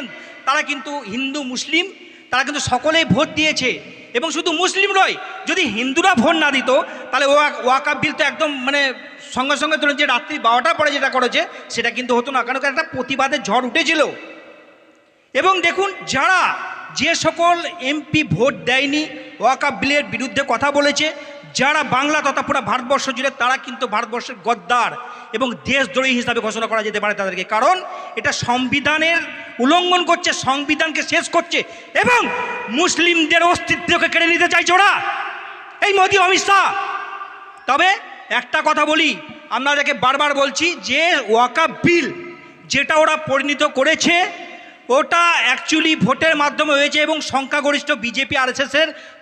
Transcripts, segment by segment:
দিয়েছেন, তারা কিন্তু হিন্দু, মুসলিম, তারা কিন্তু সকলেই ভোট দিয়েছে। এবং শুধু মুসলিম নয়, যদি হিন্দুরা ভোট না দিত, তাহলে ওয়া, ওয়াকাব বিল তো একদম মানে সঙ্গে সঙ্গে ধরুন যে রাত্রি বারোটার পরে যেটা করেছে, সেটা কিন্তু হতো না। কারণ একটা প্রতিবাদের ঝড় উঠেছিল। এবং দেখুন, যারা যে সকল এমপি ভোট দেয়নি, ওয়াকাব বিলের বিরুদ্ধে কথা বলেছে, যারা বাংলা তথা পুরো ভারতবর্ষ জুড়ে, তারা কিন্তু ভারতবর্ষের গদ্দার। এবং দেশদ্রোহী হিসাবে ঘোষণা করা যেতে পারে তাদেরকে। কারণ এটা সংবিধানের উল্লঙ্ঘন করছে, সংবিধানকে শেষ করছে এবং মুসলিমদের অস্তিত্বকে কেড়ে নিতে চাইছে ওরা। এই মোদী, অমিত শাহ। তবে একটা কথা বলি, আপনাদেরকে বারবার বলছি, যে ওয়াকাব বিল যেটা ওরা পরিণত করেছে, ওটা অ্যাকচুয়ালি ভোটের মাধ্যমে হয়েছে এবং সংখ্যাগরিষ্ঠ বিজেপি আর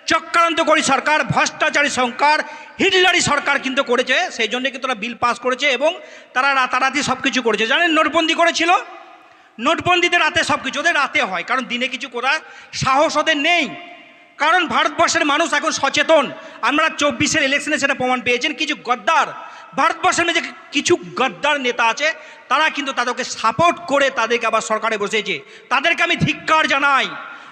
এর চক্রান্তকারী সরকার, ভ্রষ্টাচারী সরকার, হিটলারি সরকার কিন্তু করেছে, সেই জন্য কিন্তু তারা বিল পাস করেছে এবং তারা রাতারাতি সব কিছু করেছে। জানেন নোটবন্দি করেছিল? নোটবন্দিতে রাতে সব কিছু ওদের রাতে হয়, কারণ দিনে কিছু করার সাহস ওদের নেই। কারণ ভারতবর্ষের মানুষ এখন সচেতন। আমরা চব্বিশের ইলেকশনে সেটা প্রমাণ পেয়েছেন, কিছু গদ্দার, ভারতবর্ষের মধ্যে কিছু গদ্দার নেতা আছে, তারা কিন্তু তাদেরকে সাপোর্ট করে তাদেরকে আবার সরকারে বসেছে। তাদেরকে আমি ধিক্কার জানাই।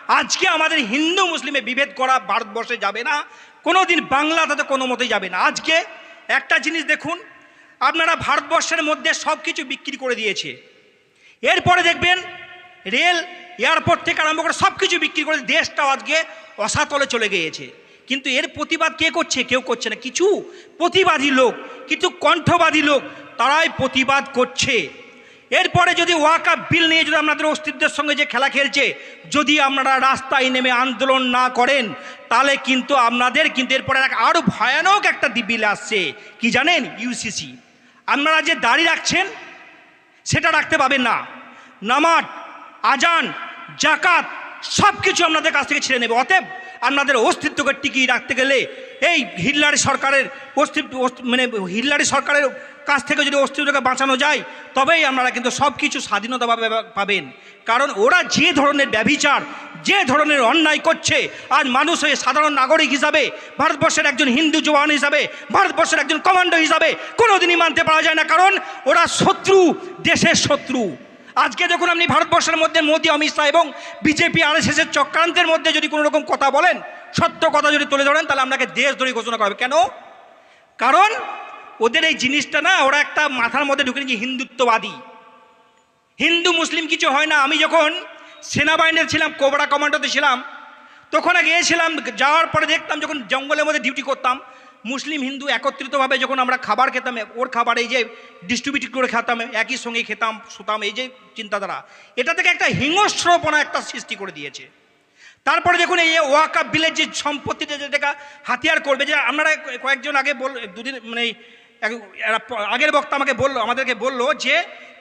আজকে আমাদের হিন্দু মুসলিমে বিভেদ করা ভারতবর্ষে যাবে না কোনো দিন বাংলা তাতে কোনো মতেই যাবে না। আজকে একটা জিনিস দেখুন, আপনারা ভারতবর্ষের মধ্যে সব কিছু বিক্রি করে দিয়েছে। এরপরে দেখবেন, রেল, এয়ারপোর্ট থেকে আরম্ভ করে সব কিছু বিক্রি করে দেশটাও আজকে অসাতলে চলে গিয়েছে। কিন্তু এর প্রতিবাদ কে করছে, কেউ করছে না। কিছু প্রতিবাদী লোক কিন্তু কণ্ঠবাদী লোক, তারাই প্রতিবাদ করছে। এরপরে যদি ওয়াকা বিল নিয়ে যদি আপনাদের অস্তিত্বের সঙ্গে যে খেলা খেলছে, যদি আপনারা রাস্তায় নেমে আন্দোলন না করেন, তাহলে কিন্তু আপনাদের কিন্তু এরপরে আরও ভয়ানক একটা বিল আসছে। কি জানেন? ইউসিসি আপনারা যে দাড়ি রাখছেন, সেটা রাখতে পাবেন না। নামাজ, আজান জাকাত সব কিছু আপনাদের কাছ থেকে ছেড়ে নেবে। অতএব আপনাদের অস্তিত্বকে টিকিয়ে রাখতে গেলে এই হিটলারি সরকারের অস্তিত্ব অস্তি- মানে হিটলারি সরকারের কাছ থেকে যদি অস্তিত্বকে বাঁচানো যায়, তবেই আপনারা কিন্তু সব কিছু স্বাধীনতাভাবে পাবেন। কারণ ওরা যে ধরনের ব্যভিচার, যে ধরনের অন্যায় করছে, আর মানুষ হয়ে সাধারণ নাগরিক হিসাবে, ভারতবর্ষের একজন হিন্দু জওয়ান হিসাবে, ভারতবর্ষের একজন কমান্ডো হিসাবে কোনোদিনই মানতে পারা যায় না। কারণ ওরা শত্রু, দেশের শত্রু। আজকে যখন আপনি ভারতবর্ষের মধ্যে মোদী, অমিত শাহ এবং বিজেপি আর এস এর চক্রান্তের মধ্যে যদি কোনো রকম কথা বলেন, সত্য কথা যদি তুলে ধরেন, তাহলে আপনাকে দেশদ্রোহী ঘোষণা করবে কেন? কারণ ওদের এই জিনিসটা না, ওরা একটা মাথার মধ্যে ঢুকে নিয়েছে, হিন্দুত্ববাদী। হিন্দু মুসলিম কিছু হয় না। আমি যখন সেনাবাহিনীতে ছিলাম, কোবরা কমান্ডোতে ছিলাম, তখন গিয়েছিলাম, যাওয়ার পরে দেখতাম যখন জঙ্গলের মধ্যে ডিউটি করতাম, মুসলিম, হিন্দু একত্রিতভাবে যখন আমরা খাবার খেতাম, ওর খাবার এই যে ডিস্ট্রিবিউট করে খেতাম, একই সঙ্গে খেতাম, শুতাম, এই যে চিন্তাধারা, এটা থেকে একটা হিংস্রপনা একটা সৃষ্টি করে দিয়েছে। তারপরে দেখুন এই ওয়াকা বিলের যে সম্পত্তিটা যেটা হাতিয়ার করবে, যে আপনারা কয়েকজন আগে বল, দুদিন মানে আগের বক্তা আমাকে বলল, আমাদেরকে বলল যে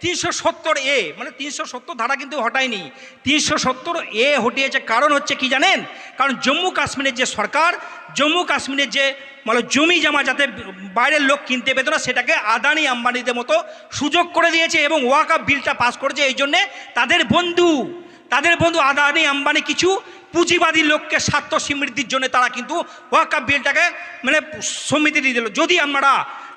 তিনশো সত্তর এ মানে তিনশো সত্তর ধারা কিন্তু হটায়নি। তিনশো সত্তর এ হটিয়েছে কারণ হচ্ছে কি জানেন? কারণ জম্মু কাশ্মীরের যে সরকার, জম্মু কাশ্মীরের যে মানে জমি জমা যাতে বাইরের লোক কিনতে পেত না, সেটাকে আদানি আম্বানিদের মতো সুযোগ করে দিয়েছে এবং ওয়াকা বিলটা পাস করেছে। এই জন্যে তাদের বন্ধু তাদের বন্ধু আদানি আম্বানি কিছু পুঁজিবাদী লোককে স্বার্থ সমৃদ্ধির জন্য তারা কিন্তু ওয়াকাব বিলটাকে মানে সমিতি দিয়ে দিল। যদি আমরা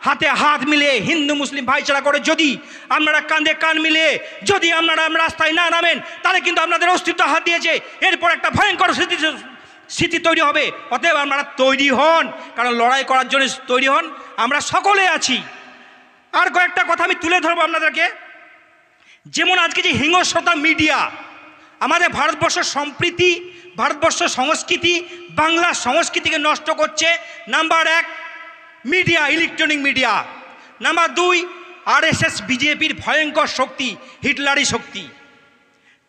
হাতে হাত মিলে হিন্দু, মুসলিম ভাইচারা করে যদি আপনারা কাঁধে কান মিলে যদি আপনারা রাস্তায় না নামেন, তাহলে কিন্তু আপনাদের অস্তিত্ব হাত দিয়েছে। এরপর একটা ভয়ঙ্কর স্মৃতি স্মৃতি তৈরি হবে। অতএব আপনারা তৈরি হন, কারণ লড়াই করার জন্য তৈরি হন। আমরা সকলে আছি। আর কয়েকটা কথা আমি তুলে ধরবো আপনাদেরকে। যেমন আজকে যে হিংস্রতা মিডিয়া, আমাদের ভারতবর্ষের সম্প্রীতি ভারতবর্ষ সংস্কৃতি বাংলা সংস্কৃতিকে নষ্ট করছে। নাম্বার এক, মিডিয়া, ইলেকট্রনিক মিডিয়া। নাম্বার দুই, আরএসএস, বিজেপির ভয়ঙ্কর শক্তি হিটলারি শক্তি।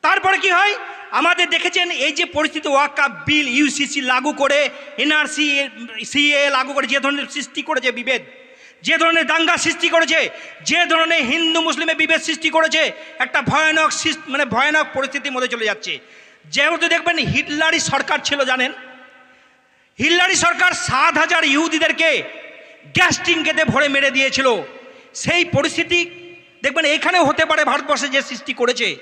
তারপরে কি হয়? আমাদের দেখেছেন এই যে পরিস্থিতি, ওয়াকা বিল ইউসিসি লাগু করে, এনআরসি সিএ লাগু করে, যে ধরনের সৃষ্টি করেছে বিভেদ, যে ধরনের দাঙ্গা সৃষ্টি করেছে, যে ধরনের হিন্দু মুসলিমে বিভেদ সৃষ্টি করেছে, একটা ভয়ানক মানে ভয়ানক পরিস্থিতির মধ্যে চলে যাচ্ছে। যেহেতু দেখবেন হিটলারি সরকার ছিল, জানেন? হিটলারি সরকার সাত হাজার ইহুদিদেরকে গ্যাস টিঙ্কেতে ভরে মেরে দিয়েছিল। সেই পরিস্থিতি দেখবেন এখানেও হতে পারে ভারতবর্ষে যে সৃষ্টি করেছে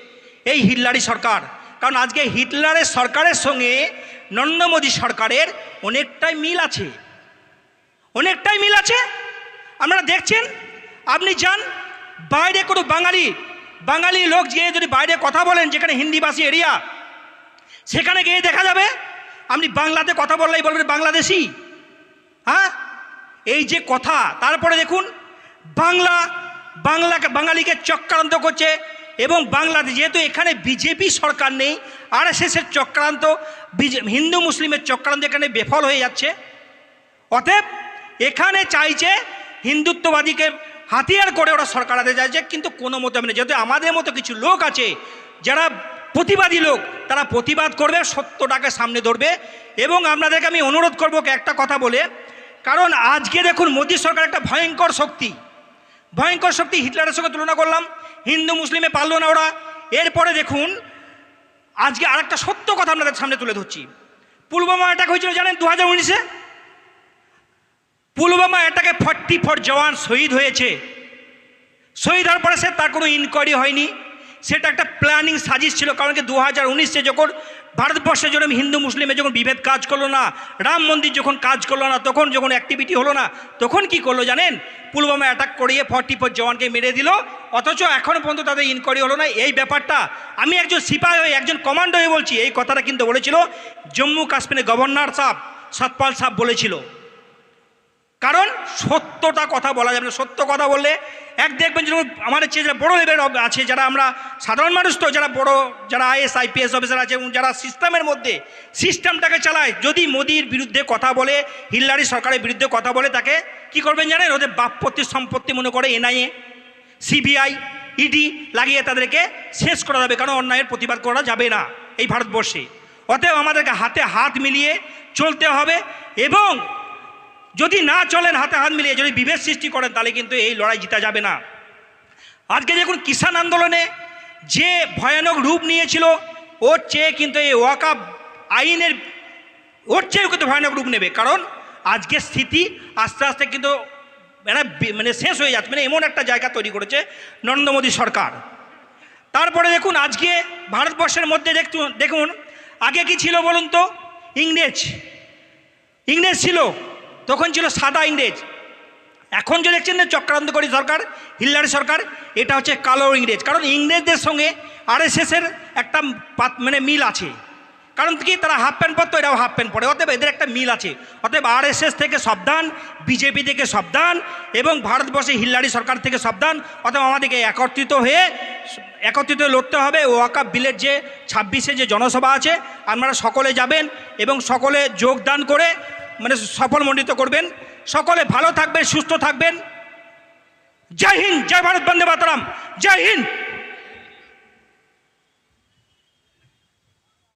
এই হিটলারি সরকার। কারণ আজকে হিটলারের সরকারের সঙ্গে নরেন্দ্র মোদী সরকারের অনেকটাই মিল আছে। অনেকটাই মিল আছে। আপনারা দেখছেন? আপনি যান, বাইরে কোনো বাঙালি বাঙালি লোক গিয়ে যদি বাইরে কথা বলেন, যেখানে হিন্দিভাষী এরিয়া সেখানে গিয়ে দেখা যাবে? আপনি বাংলাতে কথা বললেই বলবেন বাংলাদেশি। হ্যাঁ? এই যে কথা, তারপরে দেখুন, বাংলা বাংলাকে বাঙালিকে চক্রান্ত করছে এবং বাংলাদেশ যেহেতু এখানে বিজেপি সরকার নেই আর এর চক্রান্ত হিন্দু মুসলিমের চক্রান্ত এখানে বেফল হয়ে যাচ্ছে। অতএব এখানে চাইছে হিন্দুত্ববাদীকে হাতিয়ার করে ওরা সরকার আনতে চাইছে কিন্তু কোনো মতো না। যেহেতু আমাদের মতো কিছু লোক আছে, যারা প্রতিবাদী লোক, তারা প্রতিবাদ করবে, সত্যটাকে সামনে ধরবে এবং আপনাদেরকে আমি অনুরোধ করব একটা কথা বলে, কারণ আজকে দেখুন মোদী সরকার একটা ভয়ঙ্কর শক্তি। ভয়ঙ্কর শক্তি হিটলারের সঙ্গে তুলনা করলাম, হিন্দু মুসলিমে পারল না ওরা। এরপরে দেখুন, আজকে আরেকটা সত্য কথা আপনাদের সামনে তুলে ধরছি। পুলবামা অ্যাটাক হয়েছিল জানেন দু হাজার উনিশে পুলবামা অ্যাটাকে ফর্টি ফোর জওয়ান শহীদ হয়েছে। শহীদ হওয়ার পরে সে তার কোনো ইনকোয়ারি হয়নি। সেটা একটা প্ল্যানিং সাজিশ ছিল, কারণ কি দু হাজার উনিশে যখন ভারতবর্ষে যখন হিন্দু, মুসলিমে যখন বিভেদ কাজ করল না, রাম মন্দির যখন কাজ করল না, তখন যখন অ্যাক্টিভিটি হলো না, তখন কি করল জানেন? পুলবামা অ্যাটাক করিয়ে ফর্টি ফোর জওয়ানকে মেরে দিল, অথচ এখনও পর্যন্ত তাদের ইনকোয়ারি হলো না। এই ব্যাপারটা আমি একজন সিপাহী হয়ে, একজন কমান্ডো হয়ে বলছি, এই কথাটা কিন্তু বলেছিল জম্মু কাশ্মীরের গভর্নর সাহেব, সতপাল সাহেব বলেছিল। কারণ সত্যটা কথা বলা যাবে না। সত্য কথা বললে এক দেখবেন যেরকম আমাদের চেয়ে যারা বড়ো লেভেলের আছে, যারা আমরা সাধারণ মানুষ তো, যারা বড়, যারা আইএস আইপিএস অফিসার আছে, এবং যারা সিস্টেমের মধ্যে সিস্টেমটাকে চালায়, যদি মোদির বিরুদ্ধে কথা বলে হিল্লারি সরকারের বিরুদ্ধে কথা বলে, তাকে কি করবেন জানেন? ওদের বাপপত্তির সম্পত্তি মনে করে এনআইএ, সিবিআই ইডি লাগিয়ে তাদেরকে শেষ করা যাবে, কারণ অন্যায়ের প্রতিবাদ করা যাবে না এই ভারতবর্ষে। অতএব আমাদেরকে হাতে হাত মিলিয়ে চলতে হবে, এবং যদি না চলেন, হাতে হাত মিলিয়ে যদি বিভেদ সৃষ্টি করেন, তাহলে কিন্তু এই লড়াই জিতা যাবে না। আজকে দেখুন, কিষাণ আন্দোলনে যে ভয়ানক রূপ নিয়েছিল, ওর চেয়ে কিন্তু এই ওয়াকাপ আইনের, ওর চেয়েও কিন্তু ভয়ানক রূপ নেবে। কারণ আজকের স্থিতি আস্তে আস্তে কিন্তু মানে মানে শেষ হয়ে যাচ্ছে মানে এমন একটা জায়গা তৈরি করেছে নরেন্দ্র মোদী সরকার। তারপরে দেখুন, আজকে ভারতবর্ষের মধ্যে দেখুন দেখুন, আগে কি ছিল বলুন তো? ইংরেজ ইংরেজ ছিল। তখন ছিল সাদা ইংরেজ। এখন যে দেখছেন না চক্রান্তকারী সরকার হিল্লারি সরকার, এটা হচ্ছে কালো ইংরেজ। কারণ ইংরেজদের সঙ্গে আরএসএসের একটা মানে মিল আছে। কারণ কি, তারা হাফ প্যান্ট পরতো, এরাও হাফ প্যান্ট পরে। অতএব এদের একটা মিল আছে। অতএব আরএসএস থেকে সাবধান, বিজেপি থেকে সাবধান, এবং ভারতবর্ষে হিল্লারি সরকার থেকে সাবধান। অতএব আমাদেরকে একত্রিত হয়ে, একত্রিত লড়তে হবে। ওয়াকাপ বিলের যে ছাব্বিশে যে জনসভা আছে, আপনারা সকলে যাবেন, এবং সকলে যোগদান করে মানে সফলমণ্ডিত করবেন। সকলে ভালো থাকবেন, সুস্থ থাকবেন। জয় হিন্দ, জয় ভারত, বন্দে মাতারাম। জয় হিন্দ।